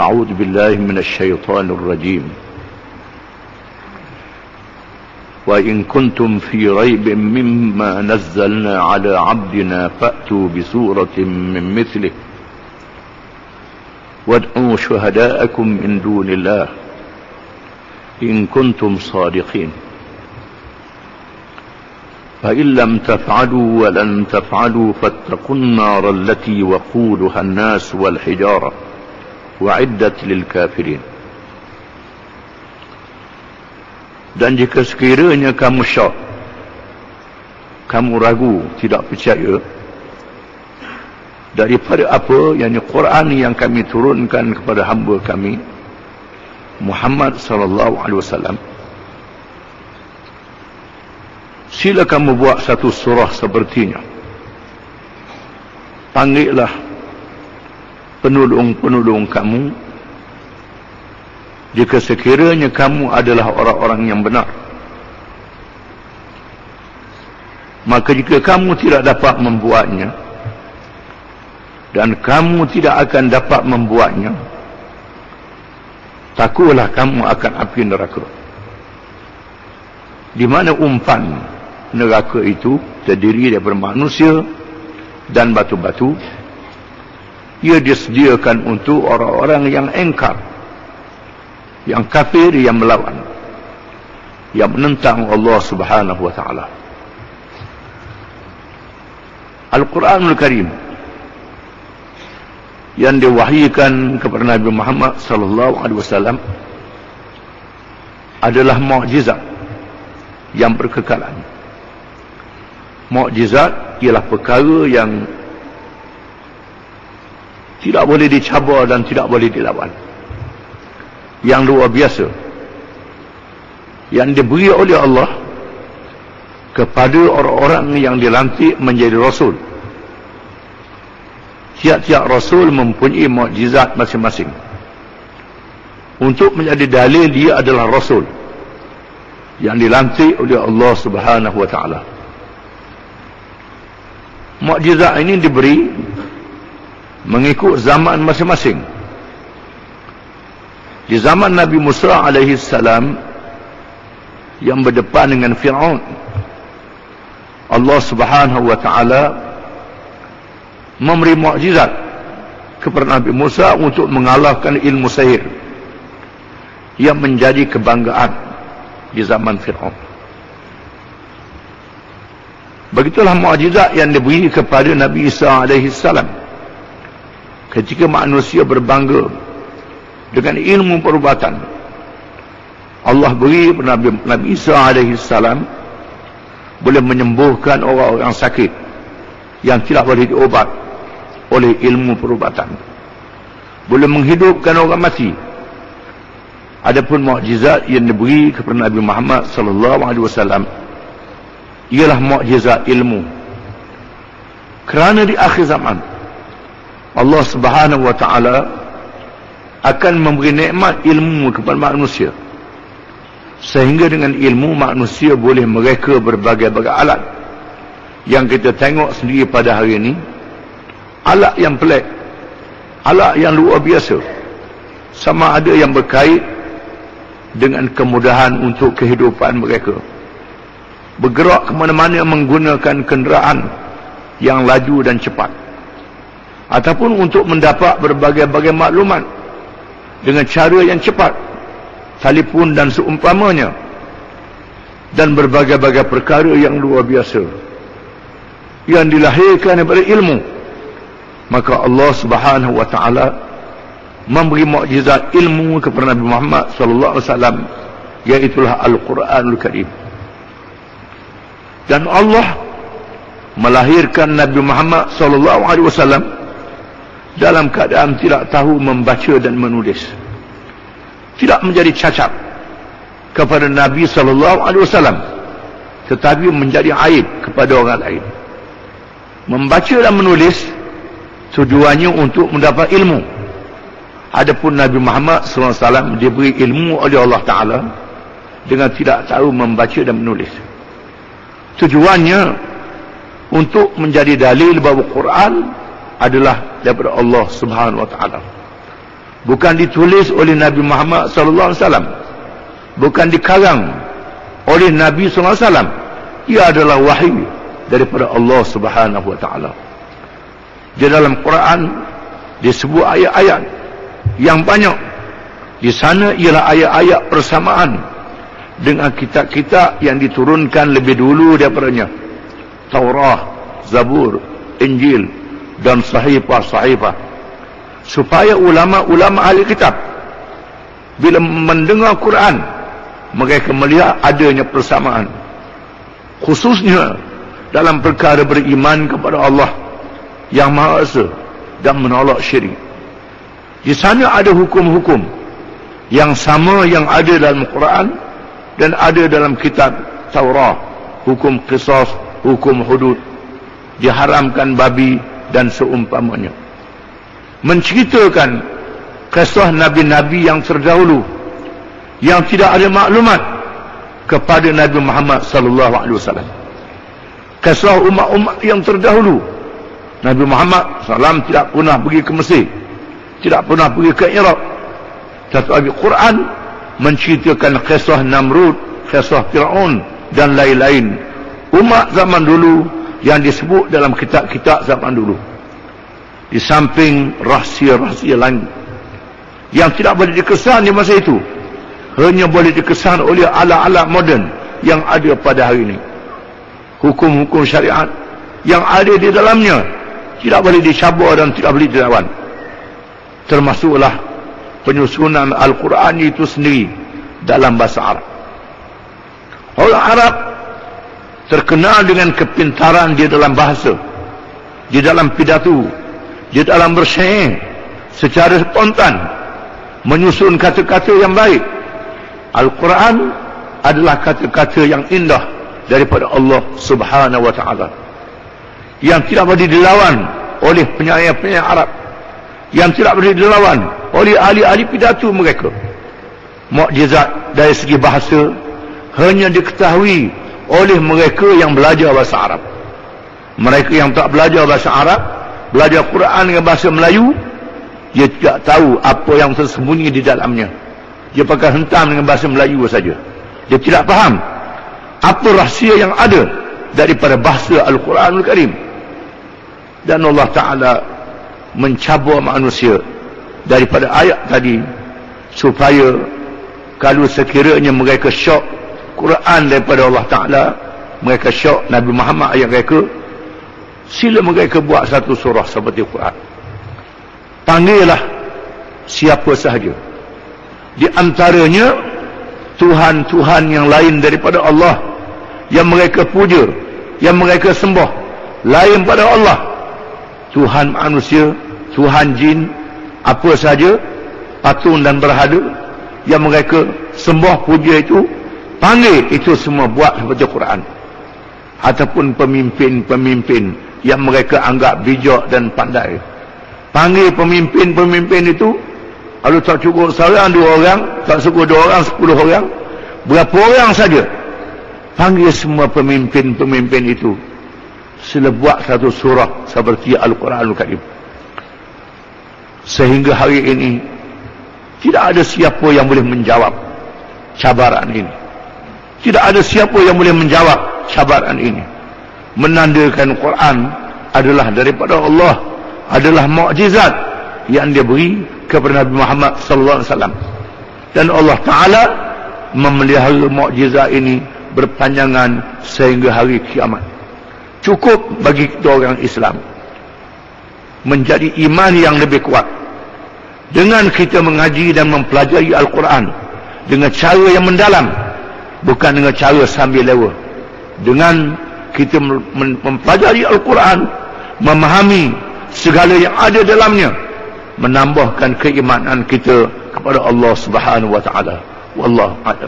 أعوذ بالله من الشيطان الرجيم. وإن كنتم في ريب مما نزلنا على عبدنا فأتوا بسورة من مثله. وادعوا شهداءكم من دون الله إن كنتم صادقين. فإن لم تفعلوا ولن تفعلوا فاتقوا النار التي وقودها الناس والحجارة. wa'iddat lil kafirin. Dan jika sekiranya kamu syak kamu ragu tidak percaya daripada apa yang Quran yang kami turunkan kepada hamba kami Muhammad sallallahu alaihi wasallam sila kamu buat satu surah sepertinya. Panggillah penolong-penolong kamu. Jika sekiranya kamu adalah orang-orang yang benar maka jika kamu tidak dapat membuatnya dan kamu tidak akan dapat membuatnya takutlah kamu akan api neraka. Di mana umpan neraka itu terdiri daripada manusia dan batu-batu ia disediakan untuk orang-orang yang engkar yang kafir yang melawan yang menentang Allah Subhanahu wa taala Al-Quranul Karim yang diwahyukan kepada Nabi Muhammad sallallahu alaihi wasallam adalah mukjizat yang berkekalan. Mukjizat ialah perkara yang tidak boleh dicabar dan tidak boleh dilawan. Yang luar biasa. Yang diberi oleh Allah kepada orang-orang yang dilantik menjadi rasul tiap-tiap rasul mempunyai mukjizat masing-masing untuk menjadi dalil dia adalah rasul yang dilantik oleh Allah Subhanahu wa taala mukjizat ini diberi mengikut zaman masing-masing di zaman Nabi Musa alaihi salam yang berdepan dengan Firaun Allah Subhanahu wa taala memberi mukjizat kepada Nabi Musa untuk mengalahkan ilmu sihir yang menjadi kebanggaan di zaman Fir'aun. Begitulah mukjizat yang diberi kepada Nabi Isa alaihi salam. Ketika manusia berbangga dengan ilmu perubatan Allah beri Nabi, Nabi Isa alaihi salam boleh menyembuhkan orang-orang sakit yang tidak boleh diobat oleh ilmu perubatan. Boleh menghidupkan orang mati. Adapun mukjizat yang diberi kepada Nabi Muhammad sallallahu alaihi wasallam ialah mukjizat ilmu. Kerana di akhir zaman Allah Subhanahu wa taala akan memberi nikmat ilmu kepada manusia. Sehingga dengan ilmu manusia boleh mereka berbagai-bagai alat. Yang kita tengok sendiri pada hari ini alat yang pelik alat yang luar biasa sama ada yang berkait dengan kemudahan untuk kehidupan mereka. Bergerak ke mana-mana menggunakan kenderaan yang laju dan cepat ataupun untuk mendapat berbagai-bagai maklumat dengan cara yang cepat telefon dan seumpamanya dan berbagai-bagai perkara yang luar biasa yang dilahirkan daripada ilmu maka Allah Subhanahu wa taala memberi mukjizat ilmu kepada Nabi Muhammad sallallahu alaihi wasallam iaitu Al-Qur'anul Karim. Dan Allah melahirkan Nabi Muhammad sallallahu alaihi wasallam dalam keadaan tidak tahu membaca dan menulis. Tidak menjadi cacat kepada Nabi sallallahu alaihi wasallam tetapi menjadi aib kepada orang lain. Membaca dan menulis tujuannya untuk mendapat ilmu. Adapun Nabi Muhammad SAW diberi ilmu oleh Allah Ta'ala dengan tidak tahu membaca dan menulis. Tujuannya untuk menjadi dalil bahawa Quran adalah daripada Allah Subhanahu Wa Ta'ala. Bukan ditulis oleh Nabi Muhammad sallallahu alaihi wasallam. Bukan dikarang oleh Nabi sallallahu alaihi wasallam. Ia adalah wahyu daripada Allah Subhanahu wa taala. Di dalam Quran disebut ayat-ayat yang banyak di sana ialah ayat-ayat persamaan dengan kitab-kitab yang diturunkan lebih dulu daripadanya. Taurah, Zabur, Injil dan sahifah-sahifah. Supaya ulama-ulama ahli kitab bila mendengar Quran mereka melihat adanya persamaan. Khususnya dalam perkara beriman kepada Allah yang Maha Esa dan menolak syirik. Di sana ada hukum-hukum yang sama yang ada dalam Quran dan ada dalam kitab Taurat. Hukum qisas hukum hudud. Diharamkan babi dan seumpamanya. Menceritakan kisah nabi-nabi yang terdahulu yang tidak ada maklumat kepada Nabi Muhammad sallallahu alaihi wasallam. Kisah umat-umat yang terdahulu Nabi Muhammad sallam tidak pernah pergi ke Mesir tidak pernah pergi ke Iraq. Satu lagi Quran menceritakan kisah Namrud, kisah Fir'aun dan lain-lain. Umat zaman dulu yang disebut dalam kitab-kitab zaman dulu. Di samping rahsia-rahsia lain yang tidak boleh dikesan di masa itu. Hanya boleh dikesan oleh ala-ala moden yang ada pada hari ini. Hukum-hukum syariat yang ada di dalamnya tidak boleh dicabar dan tidak boleh dilawan. Termasuklah penyusunan Al-Quran itu sendiri dalam bahasa Arab. Orang Arab terkenal dengan kepintaran di dalam bahasa, di dalam pidato, di dalam bersyair secara spontan menyusun kata-kata yang baik. Al-Quran adalah kata-kata yang indah daripada Allah Subhanahu wa taala. Yang tidak boleh dilawan oleh penyair-penyair Arab. Yang tidak boleh dilawan oleh ahli-ahli pidato mereka mukjizat dari segi bahasa hanya diketahui oleh mereka yang belajar bahasa Arab. Mereka yang tak belajar bahasa Arab belajar Quran dengan bahasa Melayu dia tidak tahu apa yang tersembunyi di dalamnya. Dia pakai hentam dengan bahasa Melayu saja. Dia tidak faham apa rahsia yang ada daripada bahasa Al-Quranul Karim. Dan Allah Ta'ala mencabar manusia daripada ayat tadi supaya kalau sekiranya mereka syok Quran daripada Allah Ta'ala. Mereka syok Nabi Muhammad ayat mereka. Sila mereka buat satu surah seperti Quran. Panggillah siapa sahaja. Di antaranya Tuhan-Tuhan yang lain daripada Allah yang mereka puja yang mereka sembah lain pada Allah. Tuhan manusia Tuhan jin apa saja patung dan berhala yang mereka sembah puja itu panggil itu semua buat seperti Quran. Ataupun pemimpin-pemimpin yang mereka anggap bijak dan pandai. Panggil pemimpin-pemimpin itu kalau tak cukup seorang dua orang tak cukup dua orang sepuluh orang berapa orang saja panggil semua pemimpin-pemimpin itu. Sila buat satu surah seperti Al-Quran Al-Karim sehingga hari ini tidak ada siapa yang boleh menjawab cabaran ini tidak ada siapa yang boleh menjawab cabaran ini. Menandakan Quran adalah daripada Allah adalah mukjizat yang dia beri kepada Nabi Muhammad sallallahu alaihi wasallam. Dan Allah taala memelihara mukjizat ini berpanjangan sehingga hari kiamat. Cukup bagi kita orang Islam menjadi iman yang lebih kuat. Dengan kita mengaji dan mempelajari Al-Quran dengan cara yang mendalam bukan dengan cara sambil lewa. Dengan kita mempelajari Al-Quran memahami segala yang ada dalamnya menambahkan keimanan kita kepada Allah Subhanahu wa taala. Wallahu a'lam